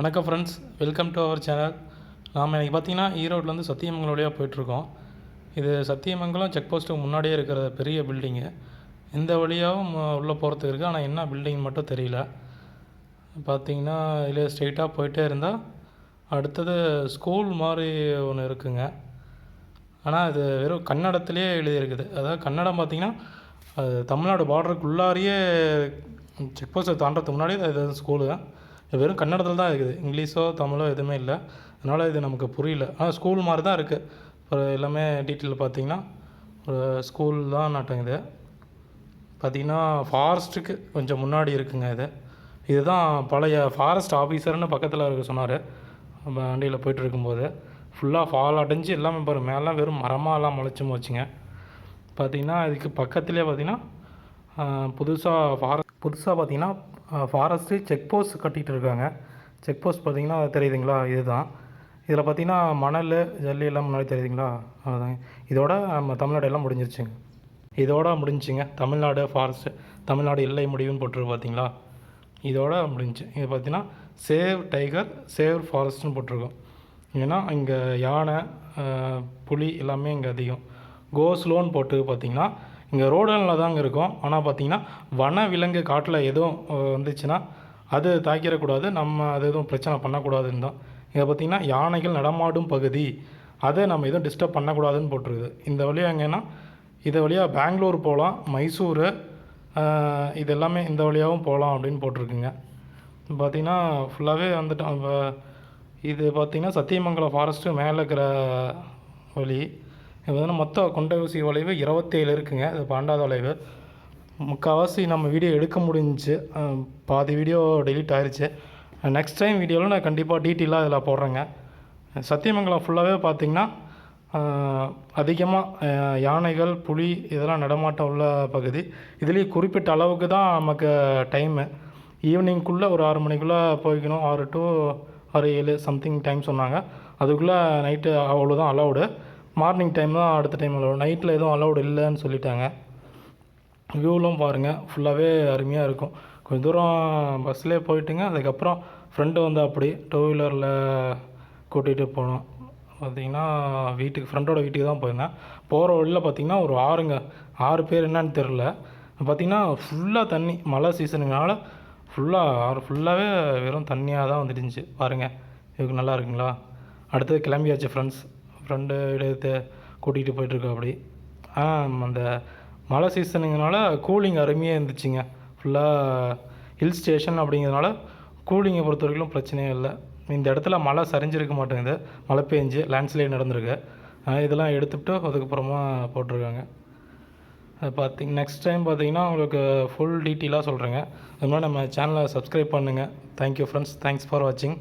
வணக்கம் friends welcome to our channel நாம் இன்றைக்கி பார்த்தீங்கன்னா ஈரோட்லேருந்து சத்தியமங்கலம் வழியாக போயிட்டுருக்கோம். இது சத்தியமங்கலம் செக் போஸ்ட்டுக்கு முன்னாடியே இருக்கிற பெரிய பில்டிங்கு இந்த வழியாகவும் உள்ளே போகிறதுக்கு இருக்குது ஆனால் என்ன பில்டிங் மட்டும் தெரியல. பார்த்தீங்கன்னா இதில் ஸ்ட்ரெயிட்டாக போயிட்டே இருந்தால் அடுத்தது ஸ்கூல் மாதிரி ஒன்று இருக்குங்க. ஆனால் இது வெறும் கன்னடத்துலேயே எழுதியிருக்குது. அதாவது கன்னடம் பார்த்திங்கன்னா அது தமிழ்நாடு பார்டருக்குள்ளாரியே செக் போஸ்ட்டை தாண்டறதுக்கு முன்னாடி இது ஸ்கூலு இது வெறும் கன்னடத்தில் தான் இருக்குது. இங்கிலீஷோ தமிழோ எதுவுமே இல்லை. அதனால் இது நமக்கு புரியல. ஆனால் ஸ்கூல் மாதிரி தான் இருக்குது ஒரு எல்லாமே டீட்டெயில் பார்த்தீங்கன்னா ஒரு ஸ்கூல் தான் நாட்டம் இது. பார்த்தீங்கன்னா ஃபாரஸ்ட்டுக்கு கொஞ்சம் முன்னாடி இருக்குங்க இது. இதுதான் பழைய ஃபாரஸ்ட் ஆஃபீஸர்னு பக்கத்தில் இருக்க சொன்னார். வண்டியில் போயிட்டு இருக்கும்போது. ஃபுல்லாக ஃபால் அடைஞ்சு எல்லாமே பாரு மேலாம் வெறும் மரமாக எல்லாம் முளைச்சி போச்சுங்க. பார்த்தீங்கன்னா இதுக்கு பக்கத்துலேயே பார்த்தீங்கன்னா புதுசாக ஃபாரஸ்ட் புதுசாக பார்த்தீங்கன்னா ஃபாரஸ்ட்டு செக் போஸ்ட் கட்டிகிட்டு இருக்காங்க. செக் போஸ்ட் பார்த்திங்கன்னா தெரியுதுங்களா? இதுதான். இதில் பார்த்தீங்கன்னா மணல் ஜல்லி எல்லாம் முன்னாடி தெரியுதுங்களா? அதுதாங்க இதோட நம்ம தமிழ்நாடு எல்லாம் முடிஞ்சிருச்சுங்க. இதோட முடிஞ்சுங்க. தமிழ்நாடு ஃபாரஸ்ட்டு தமிழ்நாடு எல்லை முடிவுன்னு போட்டுரு பார்த்தீங்களா? இதோட முடிஞ்சு. இது பார்த்தீங்கன்னா சேவ் டைகர் சேவ் ஃபாரஸ்ட்னு போட்டிருக்கோம். ஏன்னா இங்கே யானை புலி எல்லாமே இங்கே அதிகம். கோஸ்லோன்னு போட்டு பார்த்தீங்கன்னா இங்கே ரோடுகளில் தாங்க இருக்கும். ஆனால் பார்த்திங்கன்னா வன விலங்கு காட்டில் எதுவும் வந்துச்சுன்னா அது தாக்கிடக்கூடாது. நம்ம அது எதுவும் பிரச்சனை பண்ணக்கூடாதுன்னு தான். இங்கே பார்த்தீங்கன்னா யானைகள் நடமாடும் பகுதி. அதை நம்ம எதுவும் டிஸ்டர்ப் பண்ணக்கூடாதுன்னு போட்டிருக்குது. இந்த வழியாக எங்கன்னா இது வழியாக பெங்களூர் போகலாம் மைசூர் இது எல்லாமே இந்த வழியாகவும் போகலாம் அப்படின்னு போட்டிருக்குங்க. பார்த்திங்கன்னா ஃபுல்லாகவே வந்துட்டு இது பார்த்திங்கன்னா சத்தியமங்கலம் ஃபாரஸ்ட்டு மேலே இருக்கிற வழி. இது வந்து மொத்தம் ஊசி வளைவு இருபத்தேழு இருக்குங்க. இது பன்னெண்டாவது வளைவு. முக்கால்வாசி நம்ம வீடியோ எடுக்க முடிஞ்சிச்சு பாதி வீடியோ டெலீட் ஆயிடுச்சு நெக்ஸ்ட் டைம் வீடியோவில் நான் கண்டிப்பாக டீட்டெயிலாக இதில் போடுறேங்க. சத்தியமங்கலம் ஃபுல்லாகவே பார்த்திங்கன்னா அதிகமாக யானைகள் புலி இதெல்லாம் நடமாட்டம் உள்ள பகுதி. இதுலேயும் குறிப்பிட்ட அளவுக்கு தான் நமக்கு டைமு ஈவினிங்குள்ளே ஒரு ஆறு மணிக்குள்ளே போய்க்கணும். ஆறு டு ஆறு ஏழு சம்திங் டைம் சொன்னாங்க. அதுக்குள்ளே நைட்டு அவ்வளோதான் அலௌடு மார்னிங் டைம் தான் அடுத்த டைம் அலோடு நைட்டில் எதுவும் அலௌடு இல்லைன்னு சொல்லிட்டாங்க. வியூலாம் பாருங்கள் ஃபுல்லாகவே அருமையாக இருக்கும். கொஞ்சம் தூரம் பஸ்லேயே போயிட்டுங்க. அதுக்கப்புறம் ஃப்ரெண்டு வந்து அப்படி டூ வீலரில் கூட்டிகிட்டு போனோம். பார்த்தீங்கன்னா வீட்டுக்கு ஃப்ரெண்டோட வீட்டுக்கு தான் போயிருந்தேன். போகிற வழியில் பார்த்திங்கன்னா ஒரு ஆறுங்க. ஆறு பேர் என்னன்னு தெரில பார்த்திங்கன்னா ஃபுல்லாக தண்ணி. மழை சீசனுங்கனால ஃபுல்லாக ஆறு ஃபுல்லாகவே வெறும் தண்ணியாக தான் வந்துட்டு பாருங்கள் இதுக்கு நல்லா இருக்குங்களா? அடுத்தது கிளம்பியாச்சு ஃப்ரெண்ட்ஸ் ஃப்ரெண்டு இடத்தை கூட்டிகிட்டு போயிட்டுருக்கோம் அப்படி ஆ அந்த மழை சீசனுங்கனால கூலிங் அருமையாக இருந்துச்சுங்க. ஃபுல்லாக ஹில் ஸ்டேஷன் அப்படிங்கிறதுனால கூலிங்கை பொறுத்த வரைக்கும் பிரச்சனையே இல்லை. இந்த இடத்துல மழை சரிஞ்சிருக்க மாட்டேங்குது. மழை பெஞ்சு லேண்ட்ஸ்லைட் நடந்திருக்கு. இதெல்லாம் எடுத்துவிட்டு அதுக்கப்புறமா போட்டிருக்காங்க. அது பார்த்திங்க நெக்ஸ்ட் டைம் பார்த்தீங்கன்னா உங்களுக்கு ஃபுல் டீட்டெயிலாக சொல்கிறேங்க அது மாதிரி நம்ம சேனலை சப்ஸ்கிரைப் பண்ணுங்கள் தேங்க்யூ ஃப்ரெண்ட்ஸ் தேங்க்ஸ் ஃபார் வாட்சிங்